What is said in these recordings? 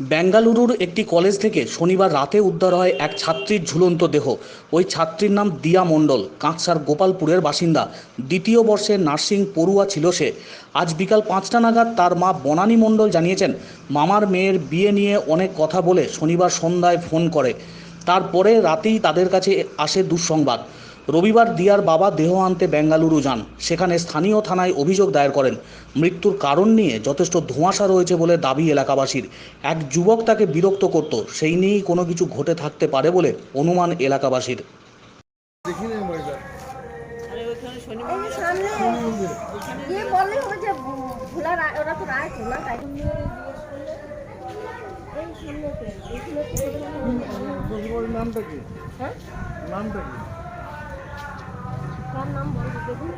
বেঙ্গালুরুর একটি কলেজ থেকে শনিবার রাতে উদ্ধার হয় এক ছাত্রীর ঝুলন্ত দেহ। ওই ছাত্রীর নাম দিয়া মণ্ডল, কাঁকসার গোপালপুরের বাসিন্দা। দ্বিতীয় বর্ষের নার্সিং পড়ুয়া ছিল সে। আজ বিকাল পাঁচটা নাগাদ তার মা বনানী মণ্ডল জানিয়েছেন, মামার মেয়ের বিয়ে নিয়ে অনেক কথা বলে শনিবার সন্ধ্যায় ফোন করে। তারপরে রাতেই তাদের কাছে আসে দুঃসংবাদ। রবিবার দিয়ার বাবা দেহ আনতে বেঙ্গালুরু যান। সেখানে স্থানীয় থানায় অভিযোগ দায়ের করেন মৃত্যুর কারণ নিয়ে যথেষ্ট ধোঁয়াশা রয়েছে বলে দাবি এলাকাবাসীর। এক যুবক তাকে বিরক্ত করত সেই নিয়েই কোনো কিছু ঘটে থাকতে পারে বলে অনুমান এলাকাবাসীর। নামটা কি? হ্যাঁ? নামটা কি? তার নাম বলব দেখুন।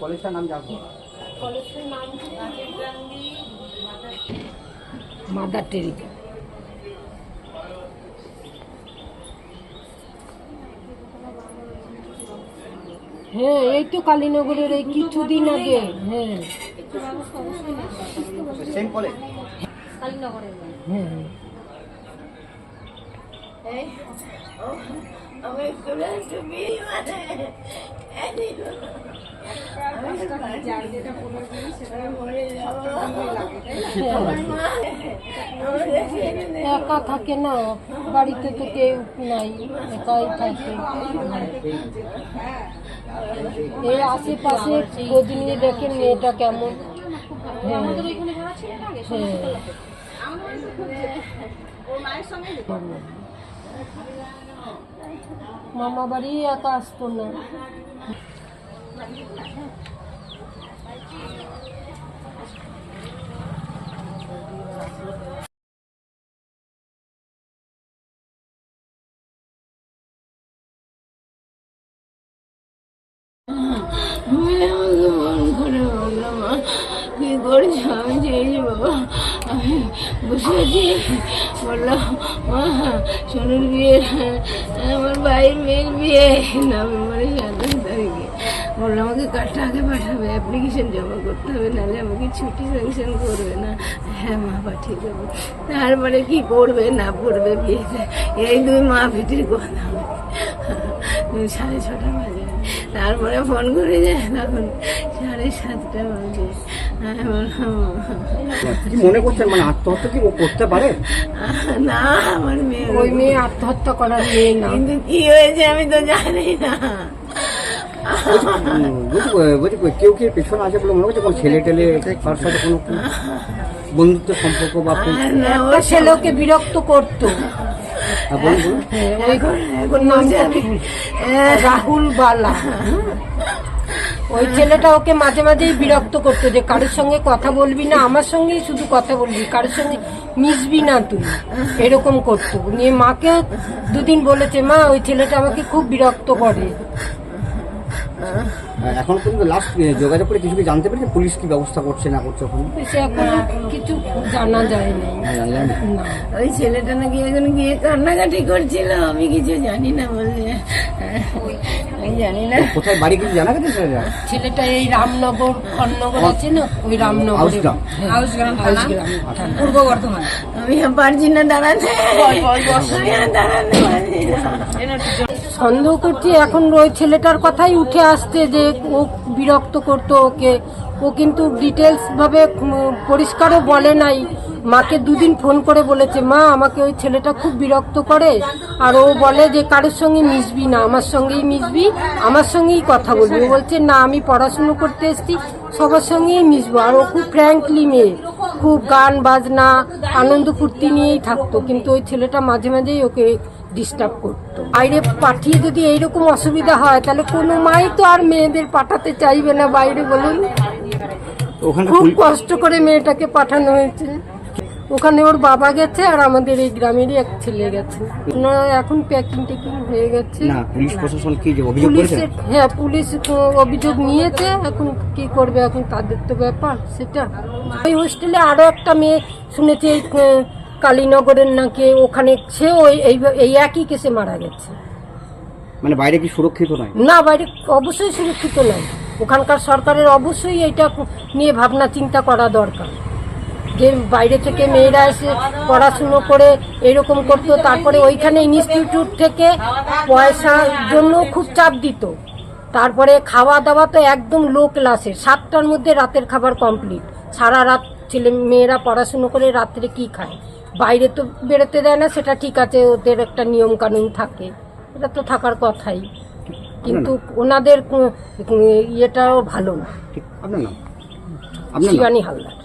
কলেজটার নাম জানব। কলেজের নাম মাদার টেরিকা। হ্যাঁ এই তো কালীনগরের এই কিছুদিন আগে। হ্যাঁ হ্যাঁ। হ্যাঁ একা থাকে না বাড়িতে তো কেউ নাই একাই থাকে। এই আশেপাশে খোঁজ নিয়ে দেখেন মেয়েটা কেমন? হ্যাঁ। হ্যাঁ। মামা বাড়ি একা আসতো না। কি করছ? আমি চেয়েছি বাবা বসে আছি বলল, মা, সোনুর বিয়ে আমার ভাইয়ের মেয়ের বিয়ে। নভেম্বরের সাতাশ তারিখে বলল, আমাকে কার্ডটা আগে পাঠাবে অ্যাপ্লিকেশন জমা করতে হবে, নাহলে আমাকে ছুটি স্যাংশন করবে না। হ্যাঁ মা, পাঠিয়ে দেবো। তারপরে কি করবে, না করবে বিয়েতে? এই দুই মা পিটির কথা। সাড়ে ছটা বাজে। তারপরে ফোন করে যায় তখন সাড়ে সাতটা বাজে। মনে করছেন মানে আত্মহত্যা কি ও করতে পারে? না আমার মেয়ে ওই মেয়ে আত্মহত্যা করার মেয়ে না। কিন্তু কি হয়েছে আমি তো জানি না। কেউ কি পেছনে আছে বলে মনে করছে কোনো ছেলে টেলে কার সাথে কোনো বন্ধুত্ব সম্পর্ক বা কোন- আর না, ও একটা ছেলে ওকে বিরক্ত করতো। রাহুল বালা। ওই ছেলেটা ওকে মাঝে মাঝেই বিরক্ত করতো যে কারোর সঙ্গে কথা বলবি না আমার সঙ্গেই শুধু কথা বলবি কারোর সঙ্গে মিশবি না তুই। এরকম করতো। নিয়ে মাকে দুদিন বলেছে মা ওই ছেলেটা আমাকে খুব বিরক্ত করে। এখন কিন্তু লাস্ট যোগাযোগ করে কিছু কি জানতে পেরেছে? পুলিশ কি ব্যবস্থা করছে না করছে এখন কিছু জানা যায় না। হ্যাঁ, ওই ছেলেটা নাকি এখন গিয়ে কান্নাকাটি করছিল আমি কিছু জানি না বলছে। আমি জানি না। কোথায় বাড়ি কিছু জানা গেছে ছেলেরা? ছেলেটা এই রামনগর খন্নগর আছে না? ওই রামনগর। হাউসগ্রাম। হাউসগ্রাম পূর্ব বর্ধমান। আমি পারছি না দাঁড়াতে। আমি আর দাঁড়াতে পারছি না। সন্দেহ করছি এখন ওই ছেলেটার কথাই উঠে আসছে যে ও বিরক্ত করতো ওকে। ও কিন্তু ডিটেলস ভাবে পরিষ্কারও বলে নাই। মাকে দুদিন ফোন করে বলেছে মা আমাকে ওই ছেলেটা খুব বিরক্ত করে। আর ও বলে যে কারোর সঙ্গে মিশবি না আমার সঙ্গেই মিশবি আমার সঙ্গেই কথা বলবি। ও বলছে না আমি পড়াশুনো করতে এসছি সবার সঙ্গেই মিশবো। আর ও খুব ফ্র্যাঙ্কলি মেয়ে খুব গান বাজনা আনন্দ ফুর্তি নিয়েই থাকতো কিন্তু ওই ছেলেটা মাঝে মাঝেই ওকে ডিস্টার্ব করতো। বাইরে পাঠিয়ে যদি এইরকম অসুবিধা হয় তাহলে কোনো মাই তো আর মেয়েদের পাঠাতে চাইবে না বাইরে বলুন। খুব কষ্ট করে মেয়েটাকে পাঠানো হয়েছে। ওখানে ওর বাবা গেছে আর আমাদের এই গ্রামেরই এক ছেলে গেছে। ওনারা এখন প্যাকিং টেকিং হয়ে গেছে। না পুলিশ প্রশাসন কি যে অভিযোগ করেছে? হ্যাঁ পুলিশ তো অভিযোগ নিয়েছে। এখন কি করবে এখন তাদের তো ব্যাপার সেটা। ওই হোস্টেলে আরও একটা মেয়ে শুনেছি এই, কালীনগরের নাকি ওখানে সেও এই- এই এই একই কেসে মারা গেছে। মানে বাইরে কি সুরক্ষিত নয় না বাইরে অবশ্যই সুরক্ষিত নয় ওখানকার সরকারের অবশ্যই এটা নিয়ে ভাবনা চিন্তা করা দরকার। যে বাইরে থেকে মেয়েরা এসে পড়াশুনো করে এরকম করতো তারপরে ওইখানে ইনস্টিটিউট থেকে পয়সার জন্য খুব চাপ দিত। তারপরে খাওয়া দাওয়া তো একদম লো ক্লাসের সাতটার মধ্যে রাতের খাবার কমপ্লিট সারা রাত ছেলে মেয়েরা পড়াশুনো করে রাত্রে কি খায়? বাইরে তো বেরোতে দেয় না সেটা ঠিক আছে ওদের একটা নিয়ম কানুন থাকে। এটা তো থাকার কথাই। কিন্তু ওনাদের ইয়েটাও ভালো না। শিবানী হালদার।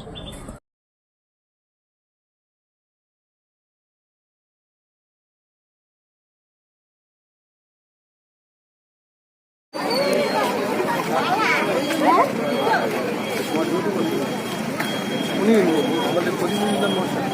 উনি আমাদের প্রতিনিধিদের মশাই